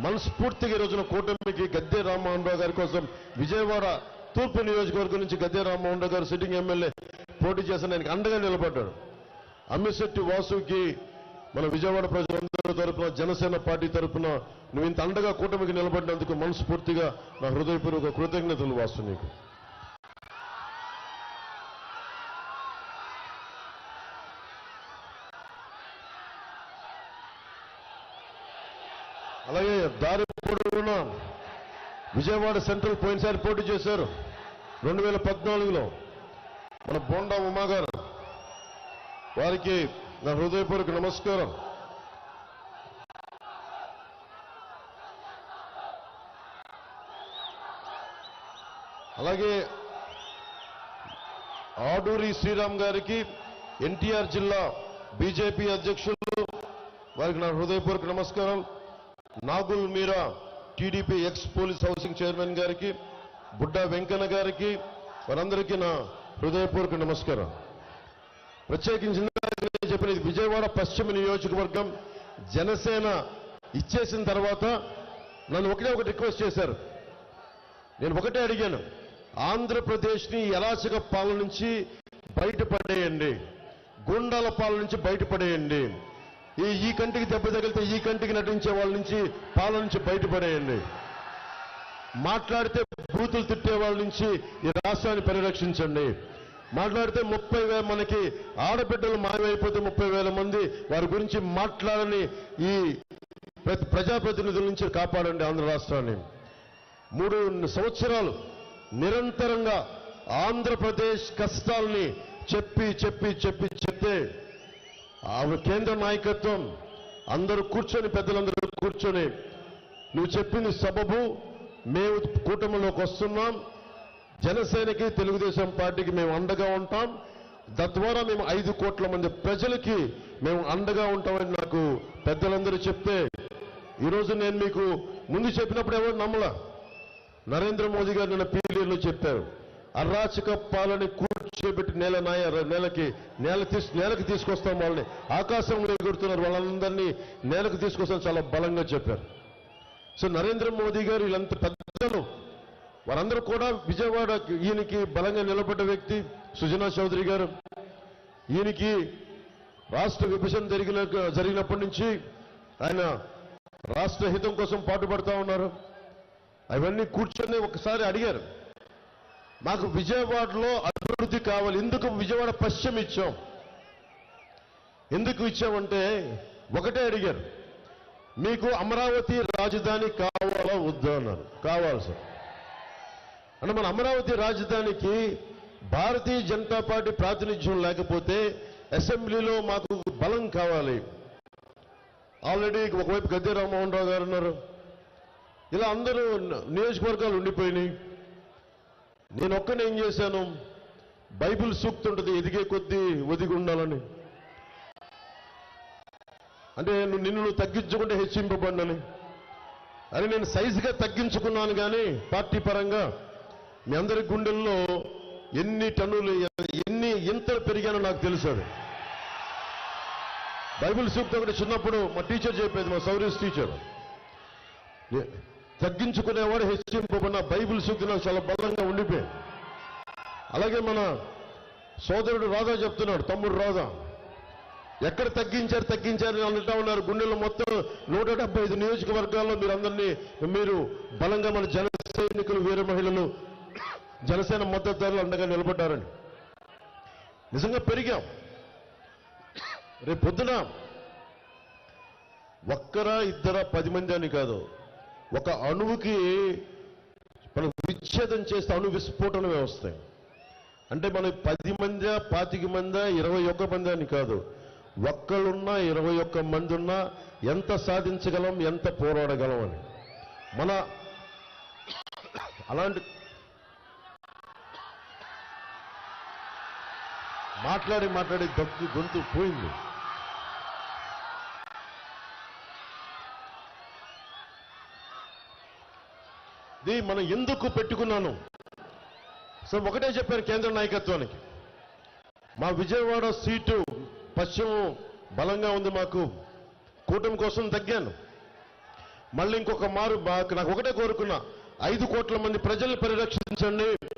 మనస్ఫూర్తిగా రోజున కూటమికి గద్దె రామ్మోహన్ రావు గారి కోసం విజయవాడ తూర్పు నియోజకవర్గం నుంచి గద్దె రామ్మోహన్ రావు గారు సిట్టింగ్ ఎమ్మెల్యే పోటీ చేసిన ఆయనకి అండగా నిలబడ్డాడు. అమ్మిశెట్టి వాసుకి మన విజయవాడ ప్రజలందరి తరపున జనసేన పార్టీ తరపున నువ్వు ఇంత అండగా కూటమికి నిలబడినందుకు మనస్ఫూర్తిగా నా హృదయపూర్వక కృతజ్ఞతలు వాసు నీకు అలాగే దారి పొడవునా విజయవాడ సెంట్రల్ పోయినసారి పోటీ చేశారు. రెండు వేల పద్నాలుగులో మన బోండా ఉమాగారు వారికి నా హృదయపూర్వక నమస్కారం. అలాగే ఆడూరి శ్రీరామ్ గారికి ఎన్టీఆర్ జిల్లా బీజేపీ అధ్యక్షులు వారికి నా హృదయపూర్వక నమస్కారం. Nagul Meera TDP ex police housing chairman గారికి బుడ్డా వెంకన్న గారికి వారందరికీ నా హృదయపూర్వక నమస్కారం. ప్రత్యేకించి చెప్పిన విజయవాడ పశ్చిమ నియోజకవర్గం జనసేన ఇచ్చేసిన తర్వాత నన్ను ఒకటే ఒకటి రిక్వెస్ట్ చేశారు. నేను ఒకటే అడిగాను ఆంధ్రప్రదేశ్ని ఎలాచక పాలన నుంచి బయటపడేయండి గుండాల పాలన నుంచి బయటపడేయండి. ఈ ఈ కంటికి దెబ్బ తగిలితే ఈ కంటికి నటించే వాళ్ళ నుంచి పాల నుంచి బయటపడేయండి. మాట్లాడితే బూతులు తిట్టే వాళ్ళ నుంచి ఈ రాష్ట్రాన్ని పరిరక్షించండి. మాట్లాడితే ముప్పై వేల మనకి ఆడబిడ్డలు మాయమైపోతే ముప్పై వేల మంది వారి గురించి మాట్లాడని ఈ ప్రతి ప్రజాప్రతినిధుల నుంచి కాపాడండి ఆంధ్ర రాష్ట్రాన్ని. మూడు సంవత్సరాలు నిరంతరంగా ఆంధ్రప్రదేశ్ కష్టాల్ని చెప్పి చెప్పి చెప్పి చెప్తే ఆమె కేంద్ర నాయకత్వం. అందరూ కూర్చొని పెద్దలందరూ కూర్చొని. నువ్వు చెప్పింది సబబు. మేము కూటమిలోకి వస్తున్నాం. జనసేనకి తెలుగుదేశం పార్టీకి మేము అండగా ఉంటాం. తద్వారా మేము ఐదు కోట్ల మంది ప్రజలకి మేము అండగా ఉంటామని నాకు పెద్దలందరూ చెప్తే ఈరోజు నేను మీకు ముందు చెప్పినప్పుడు ఎవరు నమ్మల? నరేంద్ర మోదీ గారు నిన్న పీరియడ్లో చెప్పారు. అరాచక పాలని చేపెట్టి నేల నాయ నేలకి నేల తీసు నేలకు తీసుకొస్తాం వాళ్ళని. ఆకాశంలో ఎగురుతున్నారు వాళ్ళందరినీ నేలకు తీసుకొస్తాం చాలా బలంగా చెప్పారు. సో నరేంద్ర మోదీ గారు వీళ్ళంత పెద్దలు. వారందరూ కూడా విజయవాడ ఈయనకి బలంగా నిలబడ్డ వ్యక్తి సుజనా చౌదరి గారు. ఈయనకి రాష్ట్ర విభజన జరిగిన జరిగినప్పటి నుంచి ఆయన రాష్ట్ర హితం కోసం పాటుపడతా ఉన్నారు. అవన్నీ కూర్చొని ఒకసారి అడిగారు. మాకు విజయవాడలో అభివృద్ధి కావాలి. ఎందుకు విజయవాడ పశ్చిమ ఇచ్చాం? ఎందుకు ఇచ్చామంటే ఒకటే అడిగారు. మీకు అమరావతి రాజధాని కావాలా వద్దా అన్నారు. కావాలి సార్. అంటే మన అమరావతి రాజధానికి భారతీయ జనతా పార్టీ ప్రాతినిధ్యం లేకపోతే అసెంబ్లీలో మాకు బలం కావాలి. ఆల్రెడీ ఒకవైపు గద్దె రామ్మోహన్ రావు గారు ఉన్నారు. ఇలా అందరూ నియోజకవర్గాలు ఉండిపోయినాయి. నేను ఒక్కనే ఏం చేశాను? బైబిల్ సూక్తి ఉంటుంది ఎదిగే కొద్దీ ఒదిగి ఉండాలని. అంటే నువ్వు నిన్ను నువ్వు తగ్గించుకుంటే హెచ్చింపబడినని. అని నేను సైజుగా తగ్గించుకున్నాను కానీ పార్టీ పరంగా మీ అందరి గుండెల్లో ఎన్ని టన్నులు ఎన్ని ఇంతలు పెరిగానో నాకు తెలుసు అది. బైబిల్ సూక్తి ఒకటి చిన్నప్పుడు మా టీచర్ చెప్పేది మా సౌరీస్ టీచర్. ఏ- తగ్గించుకునేవాడు హెచ్చింపబడిన బైబిల్ సూక్తి నాకు చాలా బలంగా ఉండిపోయింది అలాగే మన సోదరుడు రాధా చెప్తున్నాడు తమ్ముడు రాధా ఎక్కడ తగ్గించారు తగ్గించారు అని అంటా ఉన్నారు. గుండెలు మొత్తం నూట డెబ్బై ఐదు నియోజకవర్గాల్లో మీరు అందరినీ మీరు బలంగా మన జన సైనికులు వీర మహిళలు జనసేన మద్దతుదారులు అండగా నిలబడ్డారని. నిజంగా పెరిగాం. రేపు పొద్దున ఒక్కరా ఇద్దరా పది మంది అని కాదు ఒక అణువుకి మనం విచ్ఛేదం చేస్తే అణు విస్ఫోటనమే వస్తాయి. అంటే మనం పది మంది పాతిక మంది ఇరవై ఒక్క మంది అని కాదు. ఒక్కళ్ళున్నా ఇరవై ఒక్క మంది ఉన్నా ఎంత సాధించగలం ఎంత పోరాడగలం అని. మన అలాంటి మాట్లాడి మాట్లాడి గొంతు గొంతు పోయింది. ఇది మనం ఎందుకు పెట్టుకున్నాను? సో ఒకటే చెప్పాను కేంద్ర నాయకత్వానికి. మా విజయవాడ సీటు పశ్చిమం బలంగా ఉంది మాకు. కూటమి కోసం తగ్గాను. మళ్ళీ ఇంకొక మారు నాకు ఒకటే కోరుకున్నా. ఐదు కోట్ల మంది ప్రజల్ని పరిరక్షించండి.